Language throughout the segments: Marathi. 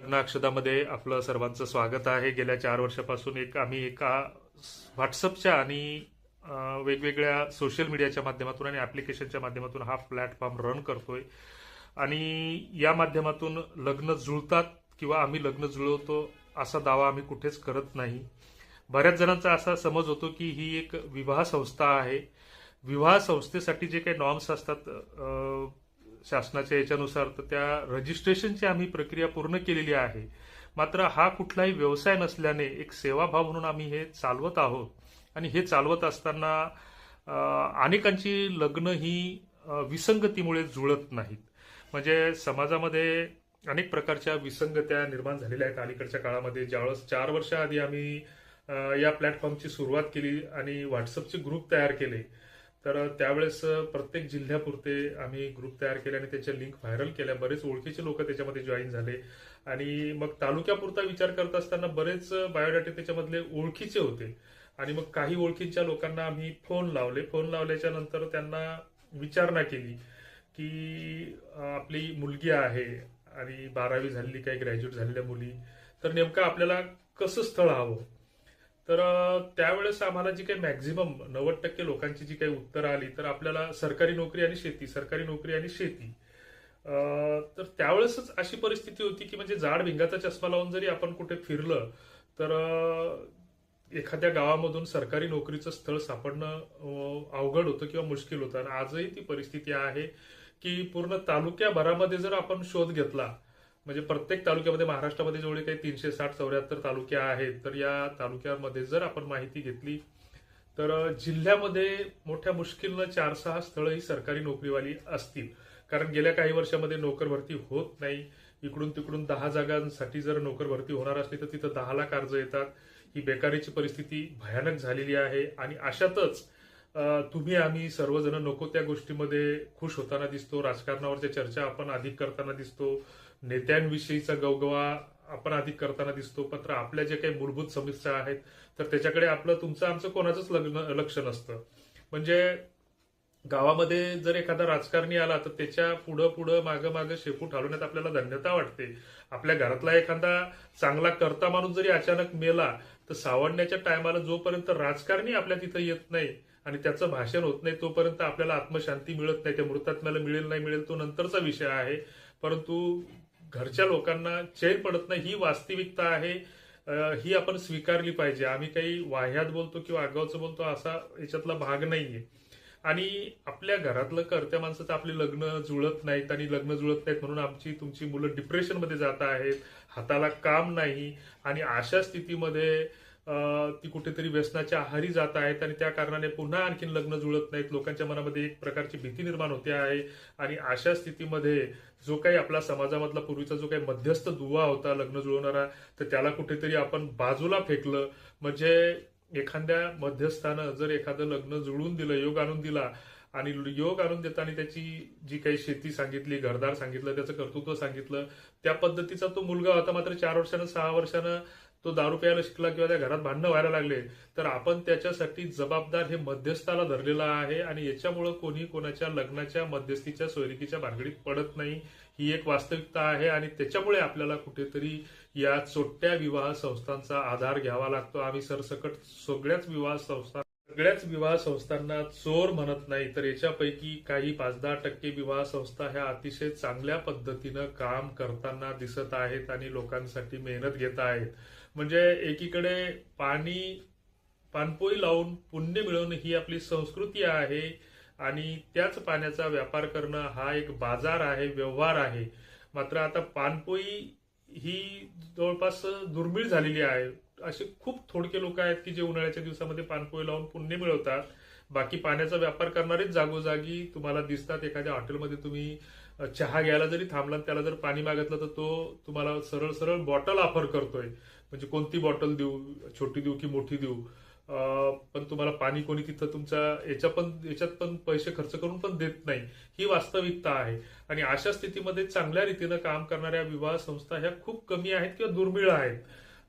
लग्नाक्षदामध्ये आपलं सर्वांचं स्वागत आहे. गेल्या चार वर्षापासून एक आम्ही एका व्हॉट्सअपच्या आणि वेगवेगळ्या सोशल मीडियाच्या माध्यमातून आणि ॲप्लिकेशनच्या माध्यमातून हा प्लॅटफॉर्म रन करतोय. आणि या माध्यमातून लग्न जुळतात किंवा आम्ही लग्न जुळवतो असा दावा आम्ही कुठेच करत नाही. बऱ्याच जणांचा असा समज होतो की ही एक विवाह संस्था आहे. विवाह संस्थेसाठी जे काही नॉर्म्स असतात शासनाच्या याच्यानुसार तर त्या रजिस्ट्रेशनची आम्ही प्रक्रिया पूर्ण केलेली आहे. मात्र हा कुठलाही व्यवसाय नसल्याने एक सेवाभाव म्हणून आम्ही हे चालवत आहोत. आणि हे चालवत असताना अनेकांची लग्न ही विसंगतीमुळे जुळत नाहीत. म्हणजे समाजामध्ये अनेक प्रकारच्या विसंगत्या निर्माण झालेल्या आहेत अलीकडच्या काळामध्ये. ज्यावेळेस चार वर्षाआधी आम्ही या प्लॅटफॉर्मची सुरुवात केली आणि व्हॉट्सअपचे ग्रुप तयार केले तर त्यावेळेस प्रत्येक जिल्ह्यापुरते आम्ही ग्रुप तयार केले आणि त्याच्या लिंक व्हायरल केल्या. बरेच ओळखीचे लोक त्याच्यामध्ये जॉईन झाले. आणि मग तालुक्यापुरता विचार करत असताना बरेच बायोडाटे त्याच्यामधले ओळखीचे होते. आणि मग काही ओळखीच्या लोकांना आम्ही फोन लावले. फोन लावल्याच्या नंतर त्यांना विचारणा केली की आपली मुलगी आहे आणि बारावी झालेली काही ग्रॅज्युएट झालेल्या मुली. तर नेमकं आपल्याला कसं स्थळ हवं? तर त्यावेळेस आम्हाला जी काही मॅक्झिमम नव्वद टक्के लोकांची जी काही उत्तरं आली तर आपल्याला सरकारी नोकरी आणि शेती सरकारी नोकरी आणि शेती. तर त्यावेळेसच अशी परिस्थिती होती की म्हणजे जाड भिंगाचा चष्मा लावून जरी आपण कुठे फिरलं तर एखाद्या गावामधून सरकारी नोकरीचं स्थळ सापडणं अवघड होतं किंवा मुश्किल होतं. आणि आजही ती परिस्थिती आहे की पूर्ण तालुक्याभरामध्ये जर आपण शोध घेतला म्हणजे प्रत्येक तालुक्यामध्ये महाराष्ट्रामध्ये जेवढे काही तीनशे साठ चौऱ्याहत्तर तालुके आहेत तर या तालुक्यामध्ये जर आपण माहिती घेतली तर जिल्ह्यामध्ये मोठ्या मुश्किलनं चार सहा स्थळं ही सरकारी नोकरीवाली असतील. कारण गेल्या काही वर्षामध्ये नोकर भरती होत नाही. इकडून तिकडून दहा जागांसाठी जर नोकर भरती होणार असली तर तिथं दहा लाख अर्ज येतात. ही बेकारीची परिस्थिती भयानक झालेली आहे. आणि अशातच तुम्ही आम्ही सर्वजण नको त्या गोष्टीमध्ये खुश होताना दिसतो राजकारणावरच्या चर्चा आपण अधिक करताना दिसतो नेत्यांविषयीचा गवगवा आपण अधिक करताना दिसतो मात्र आपल्या जे काही मूलभूत समस्या आहेत तर त्याच्याकडे आपलं तुमचं आमचं कोणाचंच लग्न लक्ष नसतं. म्हणजे गावामध्ये जर एखादा राजकारणी आला तर त्याच्या पुढं पुढं मागं मागं शेपूट हलवण्यात आपल्याला धन्यता वाटते. आपल्या घरातला एखादा चांगला करता माणूस जरी अचानक मेला तर सावडण्याच्या टायमाला जोपर्यंत राजकारणी आपल्या तिथं येत नाही आणि त्याचं भाषण होत नाही तोपर्यंत आपल्याला आत्मशांती मिळत नाही. त्या मृतात्म्याला मिळेल नाही मिळेल तो नंतरचा विषय आहे. परंतु घरच्या लोकांना चैन पडत नाही ही वास्तविकता आहे. ही आपण स्वीकारली पाहिजे. आम्ही काही वाह्यात बोलतो किंवा आगावचं बोलतो असा याच्यातला भाग नाहीये. आणि आपल्या घरातलं करत्या माणसाचं आपले लग्न जुळत नाहीत आणि लग्न जुळत नाहीत म्हणून आमची तुमची मुलं डिप्रेशनमध्ये जात आहेत हाताला काम नाही आणि अशा स्थितीमध्ये ती कुठेतरी व्यसनाच्या आहारी जात आहेत आणि त्या कारणाने पुन्हा आणखीन लग्न जुळत नाहीत. लोकांच्या मनामध्ये एक प्रकारची भीती निर्माण होते आहे आणि अशा स्थितीमध्ये जो काही आपला समाजामधला पूर्वीचा जो काही मध्यस्थ दुवा होता लग्न जुळवणारा तर त्याला कुठेतरी आपण बाजूला फेकलं. म्हणजे एखाद्या मध्यस्थानं जर एखादं लग्न जुळवून दिलं योग आणून दिला आणि योग आणून देताना त्याची जी काही शेती सांगितली घरदार सांगितलं त्याचं कर्तृत्व सांगितलं त्या पद्धतीचा तो मुलगा होता मात्र चार वर्षानं सहा वर्षानं तो दारू प्यायला शिकला किंवा त्या घरात भांडणं व्हायला लागले तर आपण त्याच्यासाठी जबाबदार हे मध्यस्थाला धरलेलं आहे आणि याच्यामुळं कोणी कोणाच्या लग्नाच्या मध्यस्थीच्या सोयरिकीच्या भानगडीत पडत नाही. ही एक वास्तविकता आहे आणि त्याच्यामुळे आपल्याला कुठेतरी या चोट्या विवाह संस्थांचा आधार घ्यावा लागतो. आम्ही सरसकट सगळ्याच विवाह संस्था सगळ्याच विवाह संस्थांना चोर म्हणत नाही तर याच्यापैकी काही पाच दहा टक्के विवाह संस्था ह्या अतिशय चांगल्या पद्धतीनं काम करताना दिसत आहेत आणि लोकांसाठी मेहनत घेत आहेत. म्हणजे एकीकडे पाणी पाणपोई लावून पुण्य मिळवणं ही आपली संस्कृती आहे आणि त्याच पाण्याचा व्यापार करणं हा एक बाजार आहे व्यवहार आहे. मात्र आता पाणपोई ही जवळपास दुर्मिळ झालेली आहे. असे खूप थोडके लोक आहेत की जे उन्हाळ्याच्या दिवसामध्ये पाणपोई लावून पुण्य मिळवतात. बाकी पाण्याचा व्यापार करणारेच जागोजागी तुम्हाला दिसतात. एखाद्या हॉटेलमध्ये तुम्ही चहा घ्यायला जरी थांबला त्याला जर पाणी मागितलं तर तो तुम्हाला सरळ सरळ बॉटल ऑफर करतोय. म्हणजे कोणती बॉटल देऊ? छोटी देऊ की मोठी देऊ? पण तुम्हाला पाणी कोणी तिथं तुमच्या याच्या पण याच्यात पण पैसे खर्च करून पण देत नाही. ही वास्तविकता आहे. आणि अशा स्थितीमध्ये चांगल्या रीतीनं काम करणाऱ्या विवाह संस्था ह्या खूप कमी आहेत किंवा दुर्मिळ आहेत.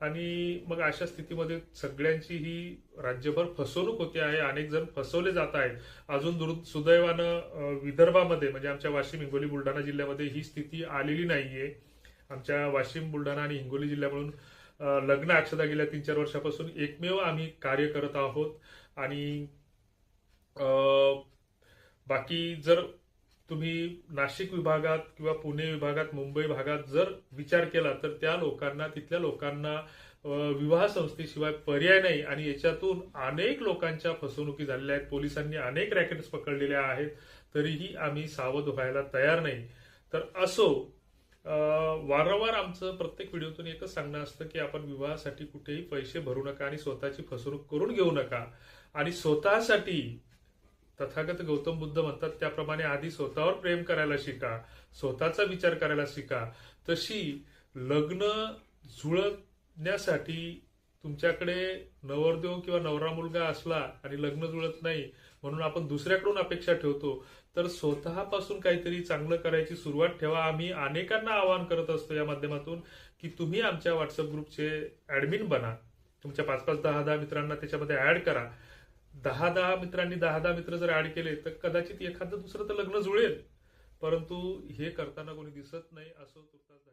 आणि मग अशा स्थितीमध्ये सगळ्यांची ही राज्यभर फसवणूक होते आहे. अनेक जण फसवले जात आहेत. अजून दुर्- सुदैवानं विदर्भामध्ये म्हणजे आमच्या वाशिम हिंगोली बुलढाणा जिल्ह्यामध्ये ही स्थिती आलेली नाहीये. आमच्या वाशिम बुलढाणा आणि हिंगोली जिल्ह्यामधून लग्न अक्षदा गेल्या तीन चार वर्षापासून एकमेव आम्ही कार्य करत आहोत. आणि बाकी जर तुम्ही नाशिक विभागात किंवा पुणे विभागात मुंबई भागात जर विचार केला तर त्या लोकांना तिथल्या लोकांना विवाह संस्थेशिवाय पर्याय नाही. आणि याच्यातून अनेक लोकांच्या फसवणुकी झालेल्या आहेत. पोलिसांनी अनेक रॅकेट्स पकडलेल्या आहेत. तरीही आम्ही सावध व्हायला तयार नाही. तर असो वारंवार आमचं प्रत्येक व्हिडिओतून एकच सांगणं असतं की आपण विवाहासाठी कुठेही पैसे भरू नका आणि स्वतःची फसवणूक करून घेऊ नका. आणि स्वतःसाठी तथागत गौतम बुद्ध म्हणतात त्याप्रमाणे आधी स्वतःवर प्रेम करायला शिका स्वतःचा विचार करायला शिका. तशी लग्न जुळण्यासाठी तुमच्याकडे नवरदेव किंवा नवरा मुलगा असला आणि लग्न जुळत नाही म्हणून आपण दुसऱ्याकडून अपेक्षा ठेवतो. तर स्वतःपासून काहीतरी चांगलं करायची सुरुवात ठेवा. आम्ही अनेकांना आवाहन करत असतो या माध्यमातून की तुम्ही आमच्या व्हॉट्सअप ग्रुपचे ऍडमिन बना. तुमच्या पाच पाच दहा दहा मित्रांना त्याच्यामध्ये ऍड करा. दहा दहा मित्रांनी दहा दहा मित्र जर ऍड केले तर कदाचित एखादं दुसरं तर लग्न जुळेल. परंतु हे करताना कोणी दिसत नाही असो तुर्तास